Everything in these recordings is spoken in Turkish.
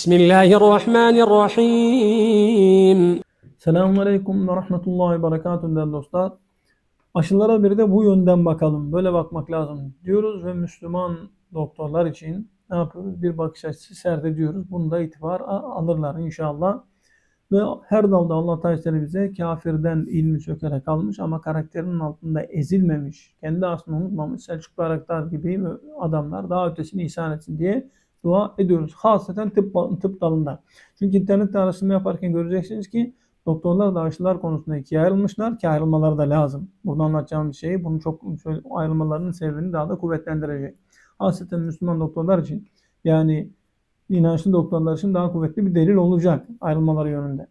Bismillahirrahmanirrahim. Selamun Aleyküm ve Rahmetullahi ve Berekatühü'nden dostlar. Aşılara bir de bu yönden bakalım. Böyle bakmak lazım diyoruz ve Müslüman doktorlar için ne yapıyoruz? Bir bakış açısı sert ediyoruz. Bunu da itibar alırlar inşallah. Ve her dalda Allah Teala bize kafirden ilmi sökerek almış ama karakterinin altında ezilmemiş, kendi aslını unutmamış Selçuklu Araktar gibi adamlar daha ötesini ihsan etsin diye dua ediyoruz. Hasreten tıp, tıp dalında. Çünkü internette araştırma yaparken göreceksiniz ki doktorlar da aşılar konusunda ikiye ayrılmışlar ki ayrılmaları da lazım. Burada anlatacağım şey bunu çok ayrılmalarının sebebini daha da kuvvetlendirecek. Hasreten Müslüman doktorlar için yani inançlı doktorlar için daha kuvvetli bir delil olacak ayrılmaları yönünde.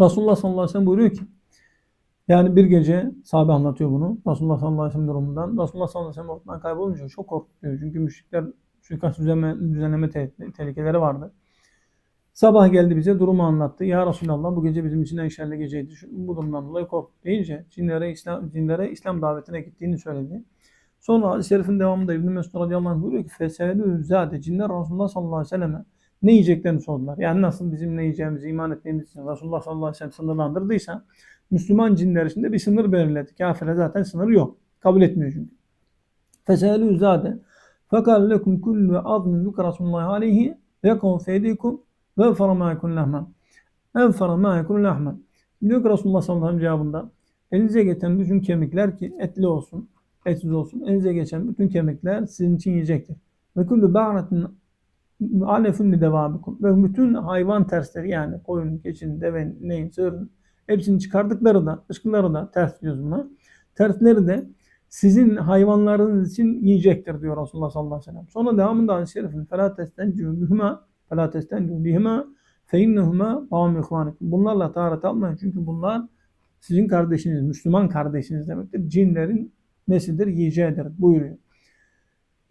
Resulullah sallallahu aleyhi ve sellem buyuruyor ki yani bir gece sahabe anlatıyor bunu. Resulullah sallallahu aleyhi ve sellem durumundan. Resulullah sallallahu aleyhi ve sellem ortadan kaybolunca çok korkutuyor. Çünkü müşrikler suikast düzenleme, düzenleme te- tehlikeleri vardı. Sabah geldi bize durumu anlattı. Ya Resulallah bu gece bizim için en şerli geceydi. Şu, bu durumdan dolayı korktuk deyince cinlere İslam, cinlere İslam davetine gittiğini söyledi. Sonra hadis-i şerifin devamında İbn-i Mesud radıyallahu anh buyuruyor ki Feselü zade cinler Resulullah sallallahu aleyhi ve selleme ne yiyeceklerini sordular. Yani nasıl bizim ne yiyeceğimizi iman ettiğimiz için Resulullah sallallahu aleyhi ve sellem sınırlandırdıysa Müslüman cinler için de bir sınır belirledi. Kafire zaten sınır yok. Kabul etmiyor çünkü. Feselü zade فَقَالَ لَكُمْ كُلُّ عَظْمٍ ذُكَ رَسُولُ اللّٰهِ عَلَيْهِ يَقَوْ فَيْدِيكُمْ وَاَنْفَرَ مَا يَكُنْ لَحْمًا اَنْفَرَ مَا يَكُنْ لَحْمًا Diyor ki Resulullah sallallahu aleyhi ve sellem cevabında elinize geçen bütün kemikler ki etli olsun, etsiz olsun. Elinize geçen bütün kemikler sizin için yiyecektir. Ve kullu ba'ratin alefun li devabikum. Ve bütün hayvan tersleri yani koyun, keçinin, devenin, neyin, sığırın hepsini çıkardıkları da, dışkıları da ters diyoruz buna. Tersleri de sizin hayvanlarınız için yiyecektir diyor Resulullah sallallahu aleyhi ve sellem. Sonra devamında hadis-i şerifin فَلَا تَسْتَنْجُوا بِهِمَا فَلَا تَسْتَنْجُوا بِهِمَا فَاِنَّهُمَا طَعَمُ اِخْوَانِكُمْ Bunlarla taharet almayın çünkü bunlar sizin kardeşiniz, Müslüman kardeşiniz demektir. Cinlerin nesidir? Yiyeceğidir buyuruyor.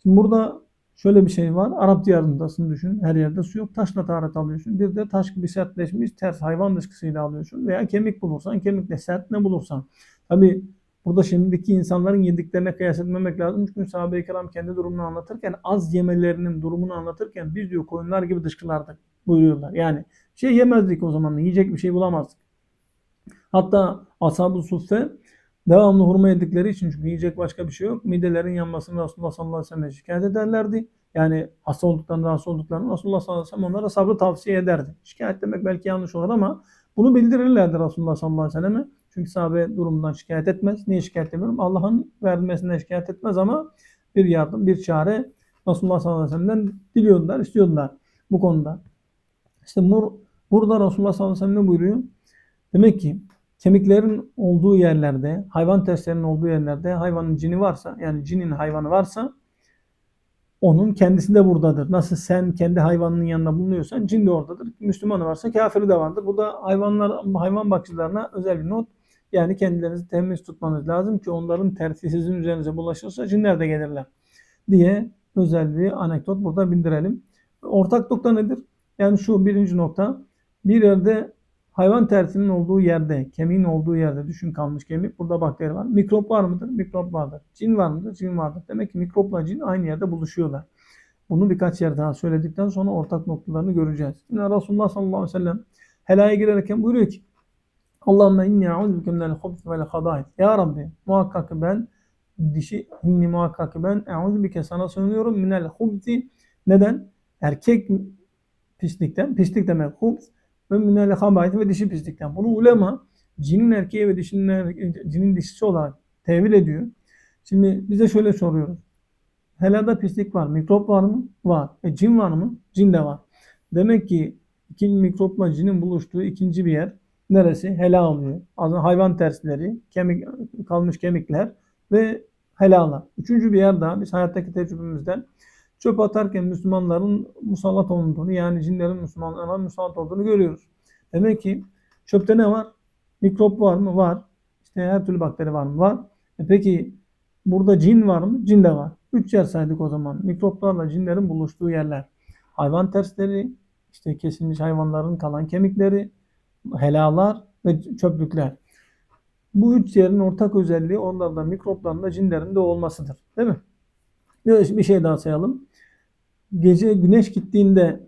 Şimdi burada şöyle bir şey var. Arap diyarındasın düşün. Her yerde su yok. Taşla taharet alıyorsun. Bir de taş gibi sertleşmiş ters hayvan dışkısıyla alıyorsun. Veya kemik bulursan kemikle sert ne bulursan. Tabi burada şimdiki insanların yediklerine kıyas etmemek lazım. Çünkü sahabe-i kiram kendi durumunu anlatırken az yemelerinin durumunu anlatırken biz diyor koyunlar gibi dışkılardık buyuruyorlar. Yani şey yemezdik o zaman. Yiyecek bir şey bulamazdık. Hatta ashab-ı suffe devamlı hurma yedikleri için çünkü yiyecek başka bir şey yok. Midelerin yanmasını Resulullah sallallahu aleyhi ve sellem şikayet ederlerdi. Yani hasta olduklarında hasta olduklarını Resulullah sallallahu aleyhi ve sellem onlara sabrı tavsiye ederdi. Şikayet demek belki yanlış olur ama bunu bildirirlerdi Resulullah sallallahu aleyhi ve selleme. Çünkü sahabe durumundan şikayet etmez. Niye şikayet etmiyorum? Allah'ın vermesinden şikayet etmez ama bir yardım, bir çare Resulullah sallallahu aleyhi ve sellem'den diliyordular, istiyordular bu konuda. İşte bur burada Resulullah sallallahu aleyhi ve sellem ne buyuruyor? Demek ki kemiklerin olduğu yerlerde, hayvan testlerinin olduğu yerlerde hayvanın cini varsa, yani cinin hayvanı varsa onun kendisi de buradadır. Nasıl sen kendi hayvanının yanında bulunuyorsan cin de oradadır. Müslümanı varsa kafiri de vardır. Bu da hayvanlar hayvan bakıcılarına özel bir not. Yani kendilerinizi temiz tutmanız lazım ki onların tersi sizin üzerinize bulaşırsa cinler de gelirler diye özel bir anekdot burada bildirelim. Ortak nokta nedir? Yani şu birinci nokta. Bir yerde hayvan tersinin olduğu yerde, kemiğin olduğu yerde düşün kalmış kemik. Burada bakteri var. Mikrop var mıdır? Mikrop vardır. Cin var mıdır? Cin vardır. Demek ki mikropla cin aynı yerde buluşuyorlar. Bunu birkaç yer daha söyledikten sonra ortak noktalarını göreceğiz. Yine Resulullah sallallahu aleyhi ve sellem helaya girerken buyuruyor ki Allahümme inni a'udhu minel hubs vel habait. Ya Rabbi muhakkak ben dişi inni muhakkak ben a'udhu bike sana sığınıyorum minel hubsi neden? Erkek pislikten, pislik demek hubs ve minel habait ve dişi pislikten. Bunu ulema cinin erkeği ve dişinin, er- cinin dişisi olarak tevil ediyor. Şimdi bize şöyle soruyoruz. Helada pislik var. Mikrop var mı? Var. E cin var mı? Cin de var. Demek ki iki mikropla cinin buluştuğu ikinci bir yer neresi? Hela oluyor. Aslında hayvan tersleri, kemik, kalmış kemikler ve helalar. Üçüncü bir yer daha biz hayattaki tecrübemizden çöp atarken Müslümanların musallat olduğunu yani cinlerin Müslümanlara musallat olduğunu görüyoruz. Demek ki çöpte ne var? Mikrop var mı? Var. İşte her türlü bakteri var mı? Var. E peki burada cin var mı? Cin de var. Üç yer saydık o zaman. Mikroplarla cinlerin buluştuğu yerler. Hayvan tersleri, işte kesilmiş hayvanların kalan kemikleri, helalar ve çöplükler. Bu üç yerin ortak özelliği onlarda mikropların da cinlerin de olmasıdır. Değil mi? Bir şey daha sayalım. Gece güneş gittiğinde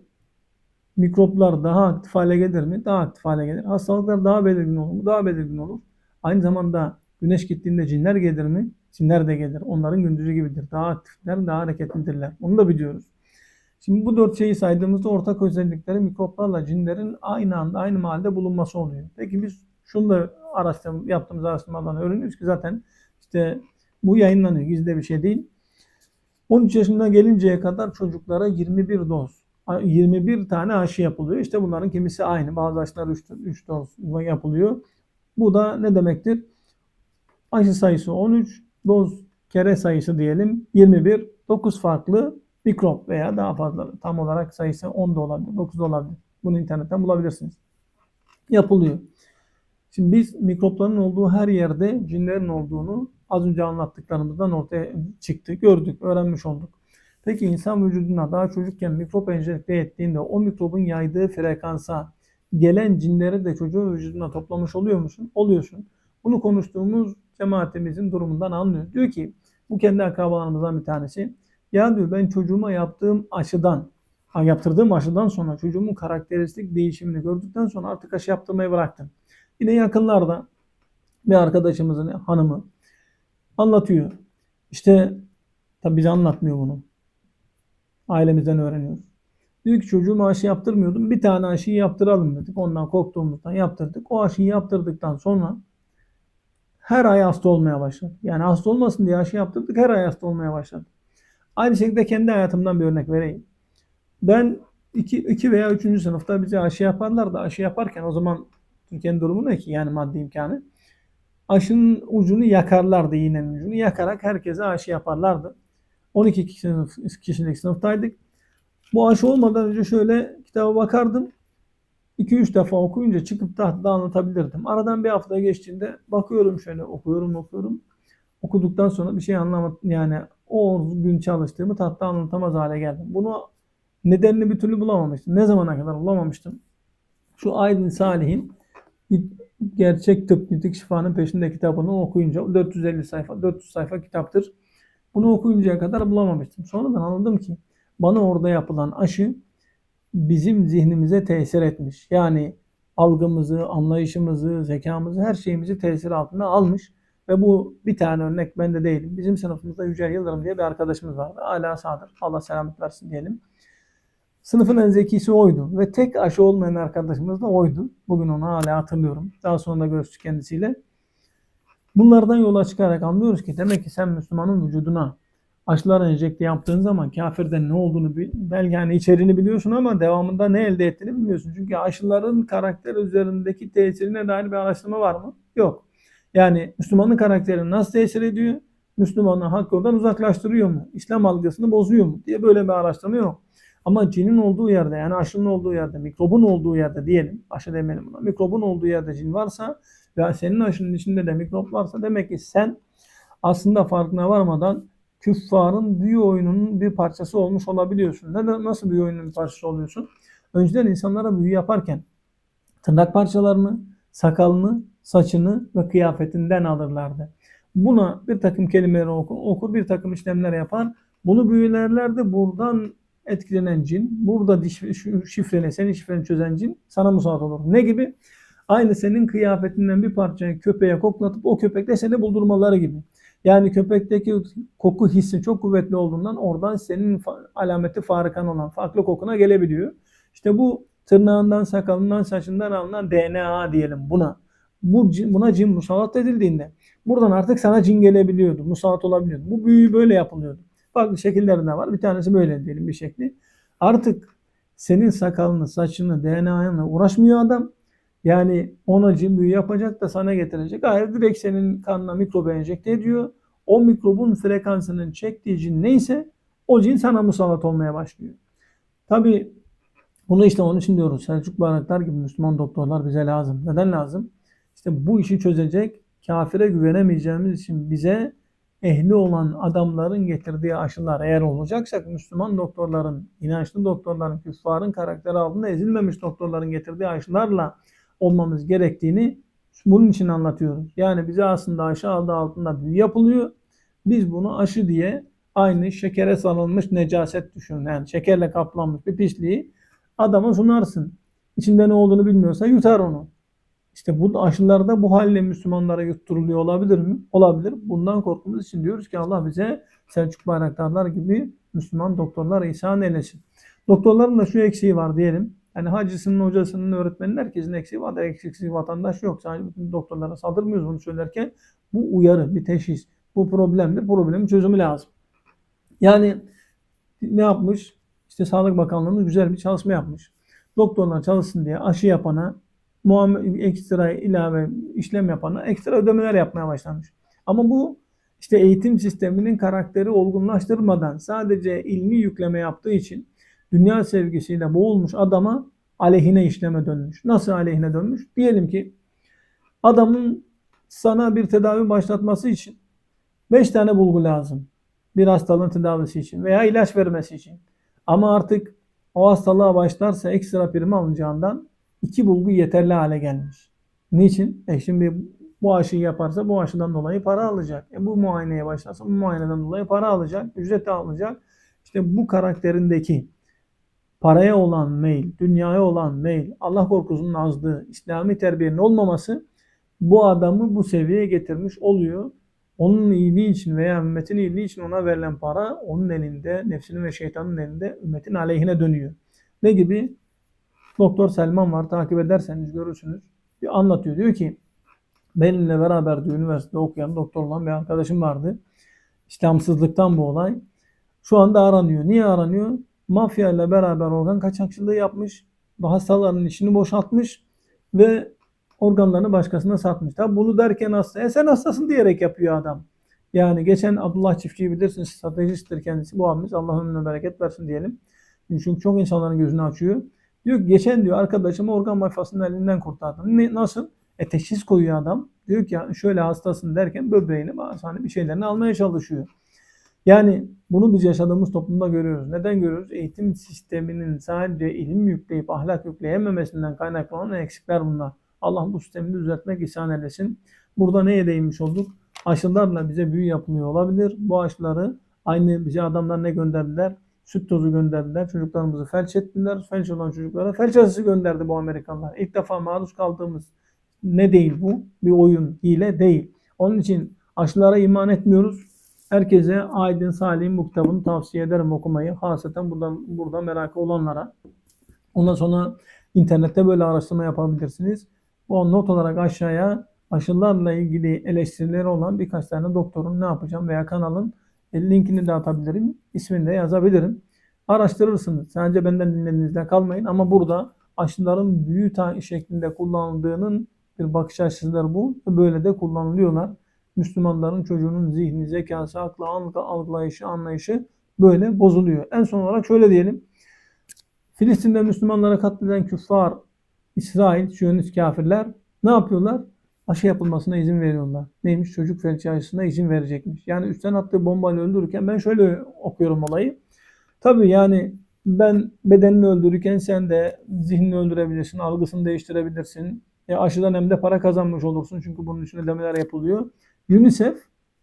mikroplar daha aktif hale gelir mi? Daha aktif hale gelir. Hastalıklar daha belirgin olur mu? Daha belirgin olur. Aynı zamanda güneş gittiğinde cinler gelir mi? Cinler de gelir. Onların gündüzü gibidir. Daha aktifler, daha hareketlidirler. Onu da biliyoruz. Şimdi bu dört şeyi saydığımızda ortak özellikleri mikroplarla cinlerin aynı anda aynı mahallede bulunması oluyor. Peki biz şunu da araştırma, yaptığımız araştırmadan öğreniyoruz ki zaten işte bu yayınlanıyor. Gizli bir şey değil. 13 yaşına gelinceye kadar çocuklara 21 doz, 21 tane aşı yapılıyor. İşte bunların kimisi aynı. Bazı aşılar 3, 3 doz yapılıyor. Bu da ne demektir? Aşı sayısı 13, doz kere sayısı diyelim 21, 9 farklı mikrop veya daha fazla. Tam olarak sayısı 10 da olabilir, 9 da olabilir. Bunu internetten bulabilirsiniz. Yapılıyor. Şimdi biz mikropların olduğu her yerde cinlerin olduğunu az önce anlattıklarımızdan ortaya çıktı, gördük, öğrenmiş olduk. Peki insan vücuduna daha çocukken mikrop enjekte ettiğinde o mikrobun yaydığı frekansa gelen cinleri de çocuğun vücuduna toplamış oluyor musun? Oluyorsun. Bunu konuştuğumuz cemaatimizin durumundan anlıyor. Diyor ki bu kendi akrabalarımızdan bir tanesi. Ya diyor ben çocuğuma yaptığım aşıdan, yaptırdığım aşıdan sonra çocuğumun karakteristik değişimini gördükten sonra artık aşı yaptırmayı bıraktım. Yine yakınlarda bir arkadaşımızın hanımı anlatıyor. İşte tabi bize anlatmıyor bunu. Ailemizden öğreniyoruz. Diyor ki çocuğuma aşı yaptırmıyordum. Bir tane aşıyı yaptıralım dedik. Ondan korktuğumuzdan yaptırdık. O aşıyı yaptırdıktan sonra her ay hasta olmaya başladı. Yani hasta olmasın diye aşı yaptırdık. Her ay hasta olmaya başladı. Aynı şekilde kendi hayatımdan bir örnek vereyim. Ben 2 veya 3. sınıfta bize aşı yaparlar da aşı yaparken o zaman Türkiye'nin durumu ne ki yani maddi imkanı. Aşının ucunu yakarlardı iğnenin ucunu yakarak herkese aşı yaparlardı. 12 sınıf, kişilik sınıftaydık. Bu aşı olmadan önce şöyle kitaba bakardım. 2-3 defa okuyunca çıkıp tahtada anlatabilirdim. Aradan bir hafta geçtiğinde bakıyorum şöyle okuyorum okuyorum. Okuduktan sonra bir şey anlamadım. Yani o gün çalıştığımı tahtta anlatamaz hale geldim. Bunu nedenini bir türlü bulamamıştım. Ne zamana kadar bulamamıştım? Şu Aydın Salih'in Gerçek Tıp Nitik Şifa'nın peşinde kitabını okuyunca 450 sayfa, 400 sayfa kitaptır. Bunu okuyuncaya kadar bulamamıştım. Sonradan anladım ki bana orada yapılan aşı bizim zihnimize tesir etmiş. Yani algımızı, anlayışımızı, zekamızı, her şeyimizi tesir altına almış. Ve bu bir tane örnek bende değilim. Bizim sınıfımızda Yücel Yıldırım diye bir arkadaşımız vardı. Hala sağdır. Allah selamet versin diyelim. Sınıfın en zekisi oydu. Ve tek aşı olmayan arkadaşımız da oydu. Bugün onu hala hatırlıyorum. Daha sonra da görüştük kendisiyle. Bunlardan yola çıkarak anlıyoruz ki demek ki sen Müslümanın vücuduna aşılar enjekte yaptığın zaman kafirden ne olduğunu belki yani içeriğini biliyorsun ama devamında ne elde ettiğini bilmiyorsun. Çünkü aşıların karakter üzerindeki tesirine dair bir araştırma var mı? Yok. Yani Müslümanın karakterini nasıl tesir ediyor? Müslümanı hak yoldan uzaklaştırıyor mu? İslam algısını bozuyor mu? diye böyle bir araştırma yok. Ama cinin olduğu yerde yani aşının olduğu yerde, mikrobun olduğu yerde diyelim, aşı demeyelim buna, mikrobun olduğu yerde cin varsa ve senin aşının içinde de mikrop varsa demek ki sen aslında farkına varmadan küffarın büyü oyununun bir parçası olmuş olabiliyorsun. Neden, nasıl büyü oyununun bir parçası oluyorsun? Önceden insanlara büyü yaparken tırnak parçalarını, sakalını, saçını ve kıyafetinden alırlardı. Buna bir takım kelimeleri okur, okur bir takım işlemler yapar. Bunu büyülerlerdi. Buradan etkilenen cin, burada şifreni, senin şifreni çözen cin sana musallat olur. Ne gibi? Aynı senin kıyafetinden bir parçayı köpeğe koklatıp o köpekle seni buldurmaları gibi. Yani köpekteki koku hissi çok kuvvetli olduğundan oradan senin alameti farkan olan farklı kokuna gelebiliyor. İşte bu tırnağından, sakalından, saçından alınan DNA diyelim buna. Bu buna cin musallat edildiğinde buradan artık sana cin gelebiliyordu, musallat olabiliyordu. Bu büyü böyle yapılıyordu. Farklı şekillerinde var. Bir tanesi böyle diyelim bir şekli. Artık senin sakalını, saçını, DNA'nla uğraşmıyor adam. Yani ona cin büyü yapacak da sana getirecek. Hayır direkt senin kanına mikrobu enjekte ediyor. O mikrobun frekansının çektiği cin neyse o cin sana musallat olmaya başlıyor. Tabi bunu işte onun için diyoruz. Selçuk Bayraktar gibi Müslüman doktorlar bize lazım. Neden lazım? İşte bu işi çözecek, kafire güvenemeyeceğimiz için bize ehli olan adamların getirdiği aşılar eğer olacaksak Müslüman doktorların, inançlı doktorların, küffarın karakteri altında ezilmemiş doktorların getirdiği aşılarla olmamız gerektiğini bunun için anlatıyoruz. Yani bize aslında aşı adı altında büyü yapılıyor. Biz bunu aşı diye aynı şekere sarılmış necaset düşünün. Yani şekerle kaplanmış bir pisliği Adama sunarsın. İçinde ne olduğunu bilmiyorsa yutar onu. İşte bu aşılarda bu halle Müslümanlara yutturuluyor olabilir mi? Olabilir. Bundan korktuğumuz için diyoruz ki Allah bize Selçuk Bayraktarlar gibi Müslüman doktorlar ihsan eylesin. Doktorların da şu eksiği var diyelim. Yani hacısının, hocasının, öğretmenin herkesin eksiği var. Eksiksiz vatandaş yok. Sadece bütün doktorlara saldırmıyoruz bunu söylerken. Bu uyarı, bir teşhis. Bu problemdir. Problemin çözümü lazım. Yani ne yapmış? İşte Sağlık Bakanlığı'nın güzel bir çalışma yapmış. Doktorlar çalışsın diye aşı yapana, muamele, ekstra ilave işlem yapana ekstra ödemeler yapmaya başlamış. Ama bu işte eğitim sisteminin karakteri olgunlaştırmadan sadece ilmi yükleme yaptığı için dünya sevgisiyle boğulmuş adama aleyhine işleme dönmüş. Nasıl aleyhine dönmüş? Diyelim ki adamın sana bir tedavi başlatması için 5 tane bulgu lazım. Bir hastalığın tedavisi için veya ilaç vermesi için. Ama artık o hastalığa başlarsa ekstra prim alınacağından iki bulgu yeterli hale gelmiş. Niçin? E şimdi bu aşıyı yaparsa bu aşıdan dolayı para alacak. E bu muayeneye başlarsa bu muayeneden dolayı para alacak. Ücret alacak. İşte bu karakterindeki paraya olan meyil, dünyaya olan meyil, Allah korkusunun azlığı, İslami terbiyenin olmaması bu adamı bu seviyeye getirmiş oluyor. Onun iyiliği için veya ümmetin iyiliği için ona verilen para onun elinde, nefsinin ve şeytanın elinde ümmetin aleyhine dönüyor. Ne gibi? Doktor Selman var takip ederseniz görürsünüz. Bir anlatıyor. Diyor ki benimle beraber diyor üniversitede okuyan doktor olan bir arkadaşım vardı. İslamsızlıktan bu olay. Şu anda aranıyor. Niye aranıyor? Mafya ile beraber organ kaçakçılığı yapmış. Hastaların işini boşaltmış ve organlarını başkasına satmış. Tabi bunu derken hasta, e sen hastasın diyerek yapıyor adam. Yani geçen Abdullah Çiftçi'yi bilirsiniz, stratejisttir kendisi. Bu abimiz Allah bereket versin diyelim. Çünkü çok insanların gözünü açıyor. Diyor geçen diyor arkadaşımı organ mafyasının elinden kurtardım. Ne, nasıl? E teşhis koyuyor adam. Diyor ki ya şöyle hastasın derken böbreğini hani bir şeylerini almaya çalışıyor. Yani bunu biz yaşadığımız toplumda görüyoruz. Neden görüyoruz? Eğitim sisteminin sadece ilim yükleyip ahlak yükleyememesinden kaynaklanan eksikler bunlar. Allah bu sistemi düzeltmek ihsan eylesin. Burada neye değinmiş olduk? Aşılarla bize büyü yapılıyor olabilir. Bu aşıları aynı bize adamlar ne gönderdiler? Süt tozu gönderdiler. Çocuklarımızı felç ettiler. Felç olan çocuklara felç aşısı gönderdi bu Amerikanlar. İlk defa maruz kaldığımız ne değil bu? Bir oyun, hile değil. Onun için aşılara iman etmiyoruz. Herkese Aydın Salih'in bu kitabını tavsiye ederim okumayı. Haseten burada, burada merakı olanlara. Ondan sonra internette böyle araştırma yapabilirsiniz. O not olarak aşağıya aşılarla ilgili eleştirileri olan birkaç tane doktorun ne yapacağım veya kanalın linkini de atabilirim. İsmini de yazabilirim. Araştırırsınız. Sadece benden dinlediğinizde kalmayın ama burada aşıların büyü şeklinde kullanıldığının bir bakış açısıdır bu. Böyle de kullanılıyorlar. Müslümanların çocuğunun zihni, zekası, aklı, algılayışı, anlayışı böyle bozuluyor. En son olarak şöyle diyelim. Filistin'de Müslümanlara katleden küffar, İsrail, Siyonist kafirler ne yapıyorlar? Aşı yapılmasına izin veriyorlar. Neymiş? Çocuk felci aşısına izin verecekmiş. Yani üstten attığı bombayla öldürürken ben şöyle okuyorum olayı. Tabii yani ben bedenini öldürürken sen de zihnini öldürebilirsin, algısını değiştirebilirsin. E aşıdan hem de para kazanmış olursun çünkü bunun için ödemeler yapılıyor. UNICEF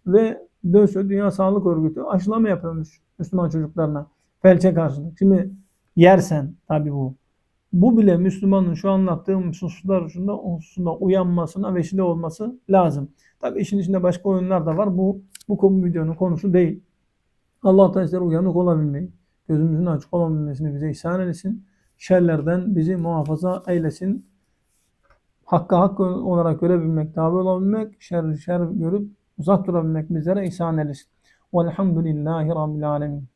ve DÖSÖ Dünya Sağlık Örgütü aşılama yapıyormuş Müslüman çocuklarına felçe karşılık. Şimdi yersen tabii bu. Bu bile Müslümanın şu anlattığım hususlar hususunda, hususunda uyanmasına vesile olması lazım. Tabii işin içinde başka oyunlar da var. Bu bu konu videonun konusu değil. Allah Teala uyanık olabilmeyi, gözümüzün açık olabilmesini bize ihsan eylesin. Şerlerden bizi muhafaza eylesin. Hakka hak olarak görebilmek, tabi olabilmek, şer şer görüp uzak durabilmek bizlere ihsan eylesin. Velhamdülillahi Rabbil Alemin.